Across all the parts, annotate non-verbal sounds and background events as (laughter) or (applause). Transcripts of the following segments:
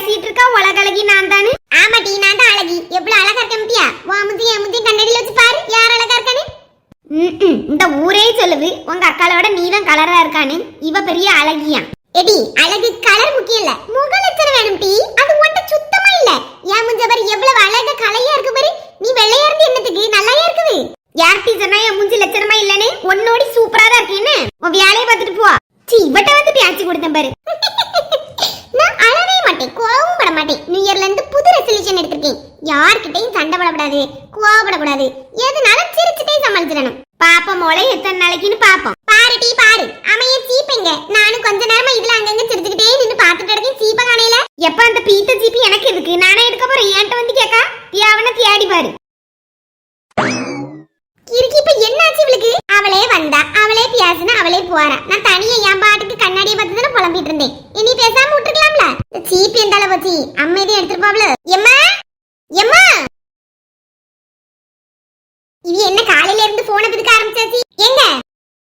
பேசிட்டு இருக்கா? உலகழகி நான் தானே? ஆமா டீ நான் தான் அழகி. எவ்வளவு அழகா இருக்க முடியா வாமுதி அமுதி கண்ணடியில் வச்சு பாரு. யார் அழகா இருக்கானு? இந்த ஊரே சொல்லுது. உங்க அக்காளோட நீ கலரா இருக்கானு. இவ பெரிய அழகியா. எடி அழகி என்கிட்ட வந்து கேக்கா தியாவன தியாடி பாரு. கிறுக்கி இப்ப என்னாச்சு இவளுக்கு? அவளே வந்தா அவளே பேசுனா அவளே போறா. நான் தனியா என் பாட்டுக்கு கண்ணாடியை பார்த்து தானே புலம்பிட்டு இருந்தேன். இனி பேசாம விட்டுருக்கலாம்ல சீப்பி எந்தால வச்சு அம்மையதையும் எடுத்துட்டு போவல எம்மா? எம்மா? இது என்ன காலையில இருந்து போன பிதுக்க ஆரம்பிச்சாச்சு? எங்க?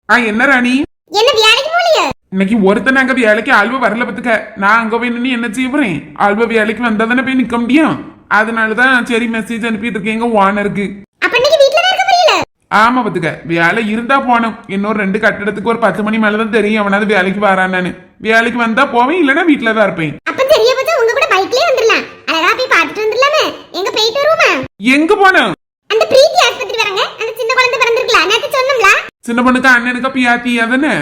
ஆ என்ன ராணி? என்ன வேலைக்கு போலியா இன்னைக்கு ஒருத்தன் அங்க வேலைக்கு ஆள்வ வரல பத்துக்க நான் அங்க போய் நின்னு என்ன செய்ய போறேன்? ஆள்வ வேலைக்கு வந்தா தானே போய் நிக்க முடியும்? அதனாலதான் சரி மெசேஜ் அனுப்பிட்டு இருக்கேங்க ஓனருக்கு தான் ஆமா பத்துக்க. வேலை இருந்தா போனோம் இன்னொரு ரெண்டு கட்டிடத்துக்கு ஒரு பத்து மணி மேலதான் தெரியும் அவனாவது வேலைக்கு வரானான்னு. வேலைக்கு வந்தா போவேன் இல்லைன்னா வீட்டுல தான் இருப்பேன். அப்ப தெரிய பார்த்தா உங்க கூட பைக்லயே வந்துடலாம். அழகா போய் பார்த்துட்டு வந்துடலாமே. எங்க போயிட்டு வருவோமா? எங்க போனோம் அந்த பிரீத்தி ஆஸ்பத்திரி வரங்க. அந்த சின்ன குழந்தை பிறந்திருக்கலாம் நேத்து சொன்னோம்ல. சின்ன பொண்ணுக்கு அண்ணனுக்கு பியாத்தி தானே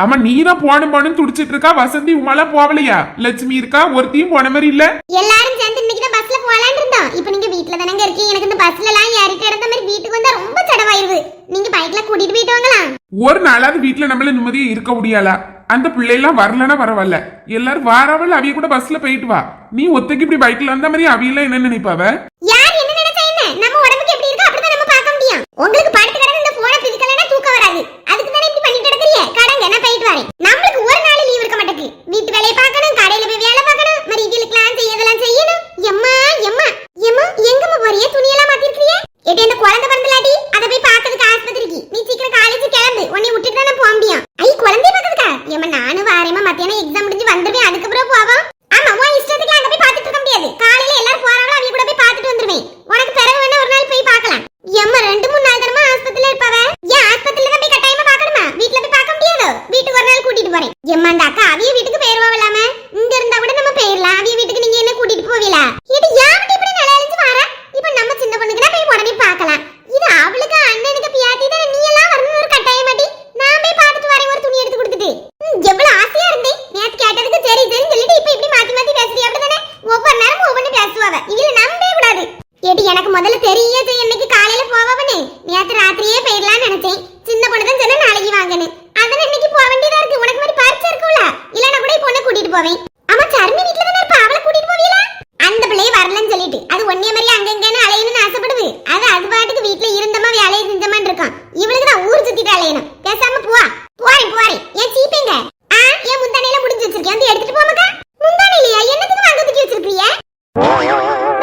ஆமா நீ தான் போனும் போனும் துடிச்சிட்டு இருக்கா? வசந்தி உமாலாம் போகலையா? லட்சுமி இருக்கா? ஒருத்தையும் போன மாதிரி இல்ல? எல்லாரும் சேர்ந்து இன்னைக்கு தான் பஸ்ல போலான்னு இருந்தோம். இப்போ நீங்க வீட்ல தானங்க இருக்கீங்க. எனக்கு இந்த பஸ்ல எல்லாம் ஏறிட்டு இருந்த மாதிரி வீட்டுக்கு வந்தா ரொம்ப செலவாயிருது நீங்க பைக்ல கூட்டிட்டு போயிட்டு வாங்கலாம். ஒரு நாளாவது வீட்டுல நம்மள நிம்மதியா இருக்க முடியாளா? அந்த பிள்ளைலாம் வரலன்னா பரவாயில்ல. எல்லாரும் வாராவல் அவிய கூட பஸ்ல போயிட்டு வா. நீ ஒத்தைக்கு இப்படி பைக்ல வந்த மாதிரி அவியெல்லாம் என்ன நினைப்பாவ யார் என்ன நினைச்சா என்ன நம்ம உடம்புக்கு எப்படி இருக்கோ அப்படிதான் நம்ம பார்க்க முடியும் உங்களுக்கு படுத்து கிடந்து இந்த போனை பிரிக்கலன்னா தூக்கம் வராது அதுக்கு தானே இப்படி பண்ணிட்டு கிடக்குறீங்க கடங்க நான் போயிட்டு வரேன் நம்மளுக்கு ஒரு நாள் லீவ் இருக்க மாட்டேங்குது வீட்டு வேலையை பார்க்கணும் கடையில போய் வேலை பார்க்கணும் மாதிரி இதுக்கெல்லாம் செய்யதெல்லாம் செய்யணும் எம்மா எம்மா எம்மா எங்கம்மா போறிய துணியெல்லாம் மாத்திருக்கிறியே எட்டு இந்த குழந்தை பிறந்தலாடி அதை போய் பார்க்கறதுக்கு ஆஸ்பத்திரிக்கு நீ சீக்கிரம் காலேஜ் கிளம்பு உன்னை விட்டுட்டு தானே போக முடியும் ஐ குழந்தைய பார்க்கறதுக்கா ஏம்மா நானும் வாரேம்மா மத்தியானம் எக்ஸாம் முடிஞ்சு வந்துருவேன் அதுக்கப்புறம் போவோம் ஆமா உன் இஷ்டத்துக்கு அங்க போய் பார்த்துட்டு இருக்க முடியாது காலையில எல்லாரும் போறாங்களோ அவங்க கூட போய் பார்த்துட்டு வந்துருவேன் உனக்கு பிறகு வேணா ஒரு நாள் போய் பார்க்கலாம் எம்மா ரெண்டு மூணு நாள் தானமா ஆஸ்பத்திரியில இருப்பாவ ஏன் ஆஸ்பத்திரியில தான் போய் கட்டாயமா பார்க்கணுமா வீட்ல போய் பார்க்க முடியாதோ வீட்டுக்கு ஒரு நாள் கூட்டிட்டு போறேன் எம்மா அந்த அக்கா அவிய வீட்டுக்கு போயிருவா இல்லாம இங்க இருந்தா கூட நம்ம போயிடலாம் அவிய வீட்டுக்கு நீங்க என்ன கூட்டிட்டு போவீங்களா இது யாவட்டி இப்படி நல்லா அழிஞ்சு வாரா இப்ப நம்ம சின்ன பொண்ணுக்கு போய் உடனே பார்க்கலாம் இது அவளுக்கு அண்ணனுக்கு பியாத்தி தானே நீ எல்லாம் வரணும் ஒரு கட்டாயம் மாட்டி நான் போய் பார்த்துட்டு வரேன் ஒரு துணி எடுத்து கொடுத்துட்டு ம், எவ்வளவு ஆசையா இருந்தேன் நேத்து கேட்டதுக்கு சரி சரின்னு சொல்லிட்டு இப்ப இப்படி மாத்தி மாத்தி பேசுறியா அப்படிதானே ஒவ்வொரு நேரமும் ஒவ்வொன்னு பேசுவாவ இதுல நம்பவே கூடாது ஏடி எனக்கு முதல்ல தெரிய இன்னைக்கு காலையில போவாவனே நேத்து ராத்திரியே போயிடலாம்னு நினைச்சேன் சின்ன பொண்ணு தான் சொன்னா நாளைக்கு வாங்கன்னு அதான் இன்னைக்கு போக வேண்டியதா இருக்கு உனக்கு மாதிரி பரிச்சை இருக்கும்ல இல்லனா கூட இப்போ உன்னை கூட்டிட்டு போவேன். ஆமா சர்மி வீட்ல தான இருப்பா? அவளை கூட்டிட்டு போவீங்களா அந்த பிள்ளைய வரலன்னு சொல்லிட்டு. அது ஒன்னே மாதிரி அங்கங்கன்னு அலையணும்னு ஆசைப்படுது. அது அது பாட்டுக்கு வீட்ல இருந்தமா வேலையை செஞ்சமான்னு இருக்கான். இவளுக்கு நான் ஊர் சுத்திட்டு அலையணும். பேசாம போவா போறேன் போறேன். ஏன் சீப்பேங்க ஆ ஏன் முந்தானையில முடிஞ்சு வச்சிருக்கேன் வந்து எடுத்துட்டு போமாக்கா முந்தானையிலயா? என்னத்துக்கு வாங்க தூக்கி வச்சிருக்கீங்க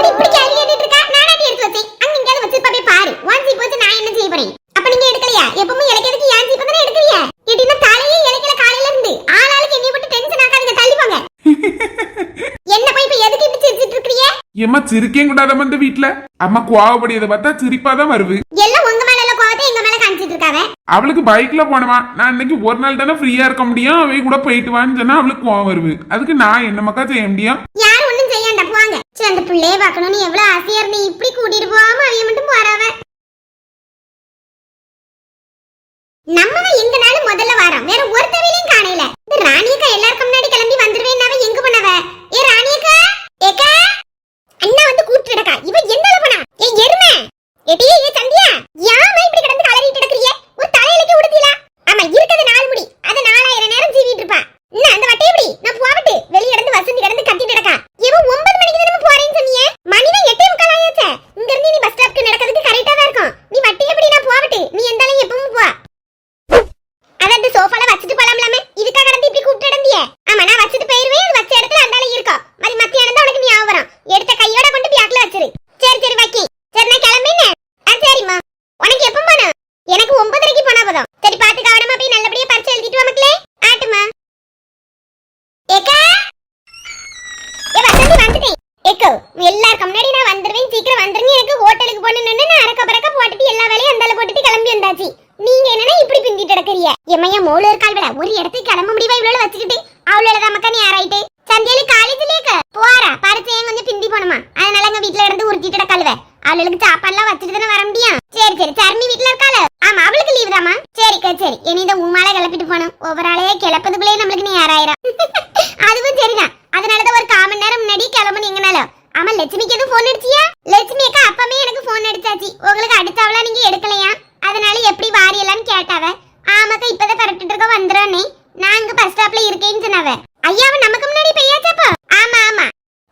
இப்படி கேள்வி கேட்டுட்டு இருக்கா? நானாட்டி எடுத்து வச்சேன். அங்க வச்சிருப்பா போய் பாரு. ஒன் சீப் வச்சு நான் என்ன செய்ய போறேன்? அப்ப நீங்க எடுக்கலையா? எப்பவும் இலக்கிறதுக்கு ஏன் சீப்ப தானே எடுக்கறியா எப்படின்னா தலையே இலக்கல காலையில இருந்து ஆளாளுக்கு என்னைய போட்டு டென்ஷன் ஆக்காதீங்க தள்ளி போங்க என்ன போய் இப்ப எதுக்கு இப்படி சிரிச்சிட்டு ஏம்மா சிரிக்கேன் கூடாதம்மா இந்த வீட்டுல அம்மா கோவப்படியதை பார்த்தா சிரிப்பாதான் வருது. எல்லாம் உங்க மேல கோவத்தை எங்க மேல காமிச்சிட்டு இருக்காவ? அவளுக்கு பைக்ல போனவா? நான் இன்னைக்கு ஒரு நாள் தானே ஃப்ரீயா இருக்க முடியும். அவை கூட போயிட்டு வான்னு சொன்னா அவளுக்கு கோவம் வருது. அதுக்கு நான் என்ன மக்கா செய்ய முடியும்? யாரும் ஒண்ணும் செய்யாண்டா போவாங்க சரி அந்த பிள்ளைய பார்க்கணும்னு எவ்வளவு ஆசையா இருந்தே இப்படி கூட்டிட்டு போகாம அவைய மட்டும் போறாவ? நம்ம எங்கனாலும் முதல்ல வாரோம் வேற ஒருத்தவையிலையும் காணையில இந்த ராணியக்கா எல்லாருக்கும் முன்னாடி கிளம்பி வந்துருவேன்னாவ எங்க பண்ணவ ஏ ராணியக்கா ஏக்கா அண்ணா வந்து கூப்பிட்டுடக்கா இவ என்னால போனா ஏ எருமை எடி ஏ சந்தியா யாம இப்படி கிடந்து கலறிட்டு கிடக்குறிய ஒரு தலையிலக்கு உடுத்தில ஆமா இருக்குது நாலு முடி அத நாலாயிரம் நேரம் சீவிட்டு இருப்பா என்ன அந்த வட்டை எப்படி நான் போகட்டு வெளிய இடந்து வசந்தி கிடந்து கத்திட்டு இருக்கா இவன் ஒன்பது மணிக்கு தான் நம்ம போறேன்னு சொன்னியே மணிதான் எட்டே முக்கால் ஆயாச்சே இங்க இருந்து நீ பஸ் ஸ்டாப்க்கு நடக்கிறதுக்கு கரெக்டா தான் இருக்கும் நீ வட்டி எப்படி நான் போகட்டு நீ எந்தாலும் எப்பவும் போ அதான் இந்த சோஃபால வச்சுட்டு போலாம்லாமே இதுக்கா கடந்து இப்படி கூப்பிட்டு இடந்தியே ஆமா நான் வச்சுட்டு போயிருவேன் அது வச்ச இடத்துல அந்தாலும் இருக்கும் மதி மத்தியானம் தான் உனக்கு ஞாபகம் வரும் எடுத்த கையோட கொண்டு பியாக்ல வச்சிரு சரி சரி வைக்கி சரி நான் கிளம்பினேன் ஆ சரிம்மா உனக்கு எப்போ போகணும் எனக்கு ஒன்பதரைக்கு போனா போதும் சரி பார்த்து கவனமா போய் நல்லபடியா பரிச்சை எழுதிட்டு வா மக்களே ஆட்டுமா ஏக்கா ஏ வசந்தி வந்துட்டேன் ஏக்கோ எல்லாருக்கும் முன்னாடி நான் வந்துருவேன் சீக்கிரம் வந்துருங்க எனக்கு ஹோட்டலுக்கு போகணும்னு நான் அரக்க பறக்க போட்டுட்டு எல்லா வேலையும் அந்தால போட்டுட்டு கிளம்பி வந்தாச்சு வந்தாச்சு நீங்க என்னன்னா இப்படி பிந்திட்டு கிடக்குறிய எம்மையா மோள இருக்கால் விட ஒரு இடத்துக்கு கிளம்ப முடியுமா இவ்வளவு வச்சுக்கிட்டு அவ்வளவு தான் மக்கா நீ ஆராயிட்டு சந்தியாலி காலேஜ்லயே போறா பரிச்சையும் கொஞ்சம் பிந்தி போணுமா அதனால எங்க வீட்டுல இருந்து உருட்டிட்டு கிடக்காளுவ அவளுக்கு சாப்பாடுலாம் வச்சுட்டு தானே வர முடியும்? சரி சரி. சர்மி வீட்டுல இருக்காள. ஆமா அவளுக்கு லீவு தாமா சரிக்கா சரி. இனி இந்த உமால கிளப்பிட்டு போனோம் ஒவ்வொரு ஆளையே கிளப்பதுக்குள்ளேயே நம்மளுக்கு நேராயிரம் (laughs) அதுவும் சரிதான். அதனாலதான் ஒரு காமன் நேரம் முன்னாடி கிளம்புனீங்கனால ஆமா லட்சுமிக்கு எதுவும் போன் அடிச்சியா? லட்சுமி அக்கா அப்பவே எனக்கு போன் அடிச்சாச்சு. உங்களுக்கு அடுத்தவளா நீங்க எடுக்கலையா? அதனால எப்படி வாரியலான்னு கேட்டாவ. ஆமாக்கா இப்பதான் கரெக்ட் இருக்க வந்துடுறேனே நான் இங்க பஸ் ஸ்டாப்ல இருக்கேன்னு சொன்னாவ. ஐயாவை நம்ம முன்னாடி பெய்யாச்சாப்பா ஆமா ஆமா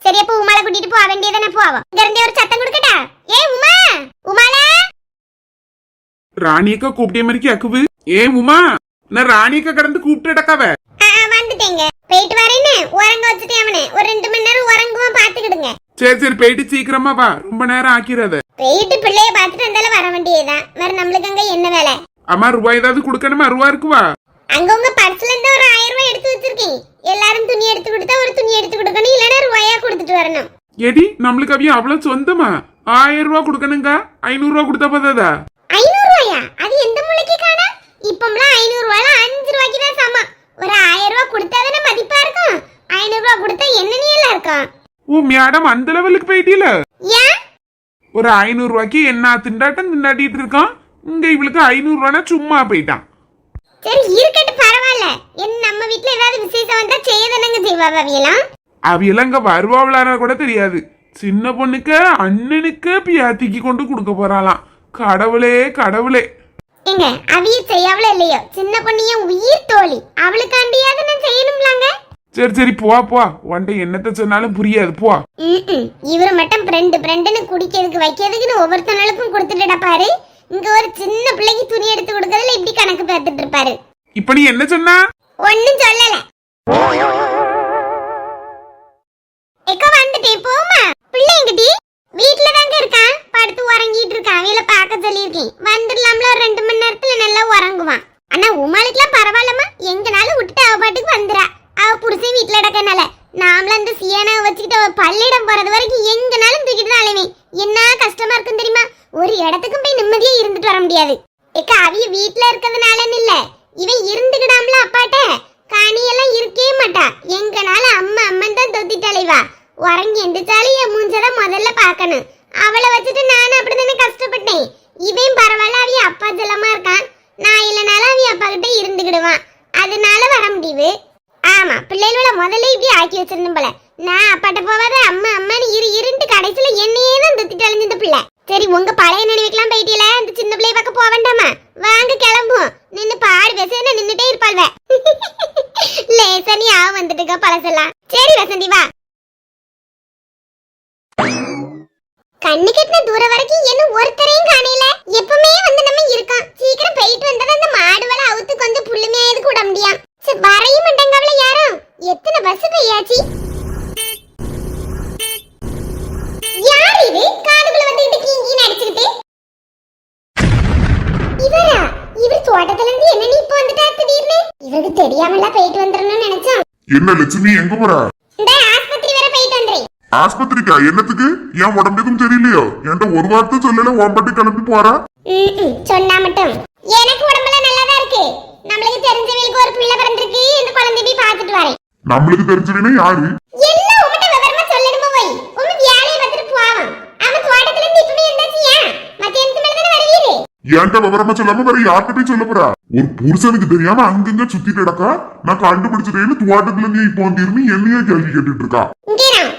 சரி அப்ப உமால கூட்டிட்டு போக வேண்டியதானே போவோம் இங்க இருந்தே ஒரு சத்தம் கொடுக்கட்டா? ஏ உமா! உமாலா ராணியக்கா கூப்பிட்டே மாதிரி கேக்குவு ஏ உமா! நான் ராணியக்கா கடந்து கூப்பிட்டு அடக்காவ ஆ, ஆ, வந்துட்டேங்க. போயிட்டு வரேன்னு. உறங்க வச்சுட்டேன் அவனை. ஒரு ரெண்டு மணி நேரம் உறங்குவான் பாத்துக்கிடுங்க சரி சரி போயிட்டு சீக்கிரமா வா. ரொம்ப நேரம் ஆக்கிறாத போயிட்டு பிள்ளைய பார்த்துட்டு வந்தாலும் வர வேண்டியதுதான். வேற நம்மளுக்கு அங்க என்ன வேலை? அம்மா ரூபாய் ஏதாவது கொடுக்கணுமா? ரூபா இருக்குவா? அங்க உங்க பர்ஸ்ல இருந்து ஒரு ஆயிரம் ரூபாய் எடுத்து வச்சிருக்கேன் எல்லாரும் துணி எடுத்து கொடுத்தா ஒரு துணி எடுத்து கொடுக்கணும் இல்லைன்னா ரூபாயா கொடுத்துட்டு வரணும். எடி நம்மளுக்கு அவிய அவ்வளவு சொந்தமா? ஆயிரம் ரூபா கொடுக்கணுங்க. ஐநூறு ரூபா கொடுத்தா போதாதா ஐநூறு ரூபாயா? அது எந்த மூளைக்கு காணா? இப்பம்லாம் ஐநூறு ரூபாய்ல அஞ்சு ரூபாய்க்கு தான் சமம். ஒரு ஆயிரம் ரூபாய் கொடுத்தாதானே மதிப்பா இருக்கும்? ஐநூறு ரூபாய் கொடுத்தா என்ன நீ எல்லாம் இருக்கும்? ஓ மேடம் அந்த லெவலுக்கு போயிட்டீல? ஏன்? ஒரு ஐநூறு ரூபாய்க்கு என்ன திண்டாட்டம் திண்டாட்டிட்டு இருக்கான்? இங்க இவளுக்கு ஐநூறு ரூபானா சும்மா போயிட்டான். சரி இருக்கட்டும் பரவாயில்ல. என்ன நம்ம வீட்ல ஏதாவது விசேஷம் வந்தா செய்யதானங்க செய்வா அவியெல்லாம் அவியெல்லாம் இங்க வருவாவளாரா கூட தெரியாது. சின்ன பொண்ணுக்கு அண்ணனுக்கு பியாத்திக்கு கொண்டு கொடுக்க போறாளாம். கடவுளே கடவுளே. ஏங்க அவிய செய்யாவல இல்லையோ? சின்ன பொண்ணிய உயிர் தோழி? அவளுக்காண்டியாவது நான் செய்யணும்லாங்க? சரி சரி போ போ உன்ட்ட என்னத்த சொன்னாலும் புரியாது போ. இவரு மட்டும் ஃப்ரெண்டு ஃப்ரெண்டுன்னு குடிக்கிறதுக்கு வைக்கிறதுக்குன்னு ஒவ்வொருத்தனாளுக்கும் கொடுத்துட்டு பாரு. இங்க ஒரு சின்ன பிள்ளைக்கு துணி எடுத்து கொடுக்கறதுல இப்படி கணக்கு பார்த்துட்டு இருப்பாரு. இப்ப நீ என்ன சொன்னா? ஒண்ணும் சொல்லல. எக்கோ வந்துட்டேன் போமா பிள்ளை எங்கடி வீட்டுல தாங்க இருக்கான் படுத்து உறங்கிட்டு இருக்கான் அவங்கள பார்க்க சொல்லியிருக்கேன் வந்துடலாம்ல ஒரு ரெண்டு மணி நேரத்துல நல்லா உறங்குவான் ஆனா உமாளுக்குலாம் பரவாயில்லம்மா எங்கனாலும் விட்டுட்டு அவ பாட்டுக்கு வந்துடா அவ புருஷன் வீட்டுல இடக்கனால நாமளும் அந்த சியானாவை வச்சுக்கிட்டு அவ பள்ளியிடம் போறது வரைக்கும் எங்கனாலும் தூக்கிட்டு தான் அலைவேன் என்ன கஷ்டமா இருக்கும் தெரியுமா ஒரு இடத்துக்கும் போய் நிம்மதியா இருந்துட்டு வர முடியாது ஏக்கா அவிய வீட்டுல இருக்கிறதுனாலன்னு இல்ல இவன் இருந்துக்கிடாமல அப்பாட்ட காணி எல்லாம் இருக்கவே மாட்டா எங்கனாலும் அம்மா அம்மன் தான் தொத்திட்டு அலைவா உறங்கி எந்திரிச்சாலும் என் மூஞ்சதான் முதல்ல பார்க்கணும் அவளை வச்சுட்டு நானும் அப்படிதானே கஷ்டப்பட்டேன் இவன் பரவாயில்ல அவிய அப்பா ஜலமா இருக்கான் நான் இல்லைனாலும் அவிய அப்பா கிட்ட இருந்துக்கிடுவான் அதனால வர முடியுது ஆமா பிள்ளைகளோட முதல்ல இப்படி ஆக்கி வச்சிருந்தேன் போல நான் அப்பாட்ட போவாத அம்மா அம்மான்னு இரு இருண்டு கடைசியில என்னையே தான் தொத்திட்டு அலைஞ்ச இந்த பிள்ளை சரி உங்க பழைய நினைவுக்கெல்லாம் போயிட்டீல இந்த சின்ன பிள்ளைய பார்க்க போக வேண்டாமா வாங்க கிளம்புவோம் நின்னு பாடு வசன நின்னுட்டே இருப்பாள்வ லேசா நீ ஆ வந்துட்டுக்க பழசெல்லாம் சரி வசந்தி வா கண்ணு கெட்டின தூரம் வரைக்கும் என்ன ஒருத்தரையும் காணையில எப்பவுமே வந்து நம்ம இருக்கோம் சீக்கிரம் போயிட்டு வந்தா அந்த மாடு வலை அவுத்து கொஞ்சம் புள்ளுமையாயது கூட முடியும் சரி வரையும் மாட்டாங்கவள யாரும் எத்தனை பஸ் பெய்யாச்சு யார் இது காதுக்குள்ள வந்துட்டு கீங்கி நடிச்சுக்கிட்டு இவரா இவர் தோட்டத்துல இருந்து என்ன நீ இப்ப வந்துட்டா திடீர்னு இவருக்கு தெரியாமல போயிட்டு வந்துடணும்னு நினைச்சோம். என்ன லட்சுமி எங்க போற? இந்த ஆஸ்பத்திரி வரை போயிட்டு வந்துறேன் ஆஸ்பத்திரிக்கா? என்னத்துக்கு? என் உடம்பு எதுவும் சரியில்லையோ? என்கிட்ட ஒரு வார்த்தை சொல்லல ஓம்பட்டி கிளம்பி போறா. சொன்னா மட்டும். எனக்கு உடம்புல நல்லாதான் இருக்கு. நம்மளுக்கு தெரிஞ்சவங்களுக்கு ஒரு பிள்ளை பிறந்திருக்கு. இந்த குழந்தை போய் பார்த்துட்டு வரேன். நம்மளுக்கு தெரிஞ்சவனே யாரு எல்லாம் உங்ககிட்ட விவரமா சொல்லணுமா போய் உங்க வேலையை பார்த்துட்டு போவோம் அவன் தோட்டத்துல இருந்து இப்பவே இருந்தாச்சு ஏன் மத்தியானத்து மேல தானே வருவீரு என்கிட்ட விவரமா சொல்லாம வேற யார்கிட்ட போய் சொல்ல போறா? ஒரு புருஷனுக்கு தெரியாம அங்கங்க சுத்தி கிடக்கா? நான் கண்டுபிடிச்சிட்டேன்னு துவாட்டத்துல நீ இப்போ வந்திருந்து என்னையே கேள்வி கேட்டுட்டு இருக்கா?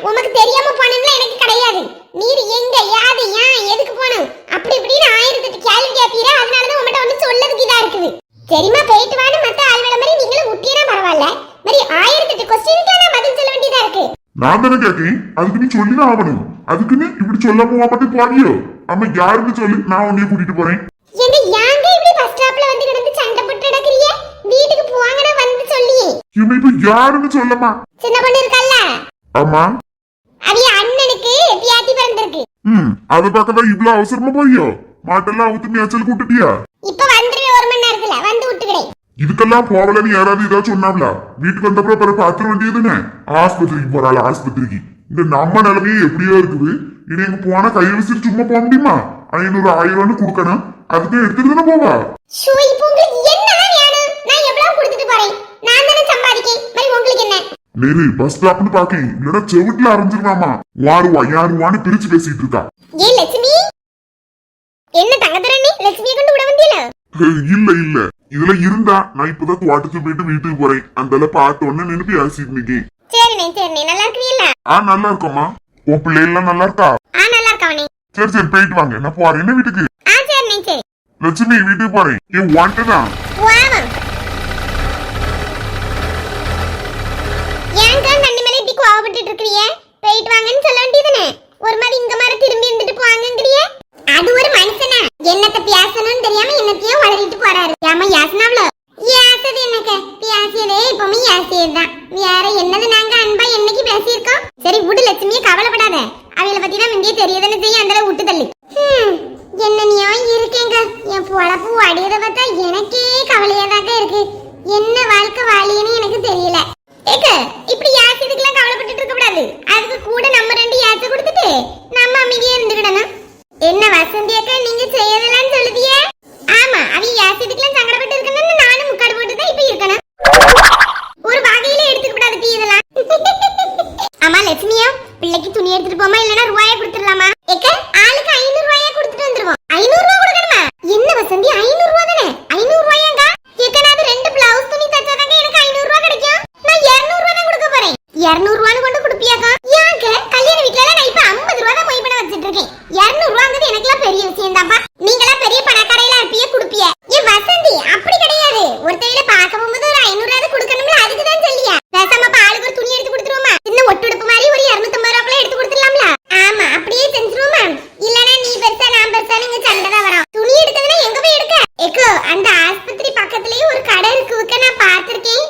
உனக்கு தெரியாம போனதுல எனக்கு கிடையாது. நீர் எங்க யாது ஏன் எதுக்கு போகணும் அப்படி இப்படின்னு ஆயிரத்தெட்டு கேள்வி கேட்பீரா? அதனாலதான் உங்கள்கிட்ட வந்து சொல்லதுக்கு இதா இருக்குது. சரிம்மா போயிட்டு வான்னு மத்த ஆள்வேல மாதிரி நீங்களும் முட்டியனா பரவாயில்ல. மாதிரி ஆயிரத்தெட்டு கொஸ்டினுக்கு நான் பதில் சொல்ல வேண்டியதா இருக்கு. நான் தானே கேட்கேன் அதுக்கு நீ சொல்லிதான் ஆகணும். அதுக்குன்னு இப்படி சொல்லாம ஓம்பட்டி போறியோ? அம்மா யாருன்னு சொல்லு. நான் உன்னைய கூட்டிட்டு போறேன் எங்க யாங்க இப்படி பஸ் ஸ்டாப்ல வந்து கிடந்து சண்டை போட்டு நடக்கறியே வீட்டுக்கு போவாங்கன்னு வந்து சொல்லியே இவன் இப்ப யாருன்னு சொல்லமா சின்ன பொண்ணு இருக்கல்ல? ஆமா. அவிய அண்ணனுக்கு பியாத்தி பிறந்திருக்கு. ம் அதை பார்க்கதான் இவ்வளவு அவசரமா போறியோ மாட்டெல்லாம் அவுத்து மேய்ச்சல் கூட்டுட்டியா இப்ப வந்துருவே ஒரு மணி நேரத்துல. வந்து விட்டுக்கிறேன். இதுக்கெல்லாம் போகலன்னு யாராவது ஏதாவது சொன்னாங்களா? வீட்டுக்கு வந்தப்பறம் பிறகு பாத்திர வேண்டியதுன்னு ஆஸ்பத்திரிக்கு போறாள் ஆஸ்பத்திரிக்கு. இந்த நம்ம நிலைமையே எப்படியோ இருக்குது. இனி எங்க போனா கையை விசிறு சும்மா போக முடியுமா? ஐநூறு ஆயிரம்னு கொடுக்கணும். அதுக்கு எடுத்துட்டு தானே போவா ஷோ இப்போ உங்களுக்கு என்னதான் வேணும் நான் எவ்வளவு கொடுத்துட்டு போறேன் நான் தானே சம்பாதிக்கேன் மாதிரி உங்களுக்கு என்ன நேரு பஸ் ஸ்டாப்னு பாக்கேன் இல்லன்னா செவிட்டுல அரைஞ்சிருவாமா? வாருவா யாருவான்னு பிரிச்சு பேசிட்டு இருக்கா. ஏ லட்சுமி! என்ன தங்கத்தரணி லட்சுமியை கொண்டு விட வந்தீல ஹே, இல்ல இல்ல. இதுல இருந்தா நான் இப்பதான் தோட்டத்துக்கு போயிட்டு வீட்டுக்கு போறேன். அந்த பார்த்த உடனே நினைப்பி பேசிட்டு நிக்கேன். சரிண்ணே சரிண்ணே. நல்லா இருக்கிறீல்ல ஆ நல்லா இருக்கோமா உன் பிள்ளை எல்லாம் நல்லா இருக்கா? ஆ நல்லா இருக்கவனே சரி சரி போயிட்டு வாங்க. நான் போறேன். என்ன வீட்டுக்கு? ஆ சரிண்ணே சரி. லட்சுமி வீட்டுக்கு போறேன். ஏன் வாண்டதான் வாமா ஏங்க நண்டு மேல இப்படி கோவப்பட்டுட்டு இருக்கிறிய போயிட்டு வாங்கன்னு சொல்ல வேண்டியதுனே. ஒரு மாதிரி இங்க மாதிரி திரும்பி இருந்துட்டு போவாங்கங்கிறிய அது ஒரு மனுஷனா? என்னத்த பேசணும்னு தெரியாம என்னத்தையோ வளரிட்டு போறாரு. ஏமா யாசனாவ்ல யாசது என்னக்க பேசியதே இப்பவுமே யாசியதுதான். வேற என்னது நாங்க அன்பா என்னைக்கு பேசியிருக்கோம்? சரி விடு லட்சுமியே கவலைப்படாத. அவளை பத்தி தான் முந்தைய தெரியதானே செய்ய அந்த விட்டு தள்ளி என்ன நியாயம் இருக்கேங்க? என் பொழப்பு அடியதை பார்த்தா எனக்கே கவலையாதாங்க இருக்கு. என்ன வாழ்க்கை வாழியன்னு எனக்கு தெரியல. பேருக்கு நான் பார்த்துருக்கேன்.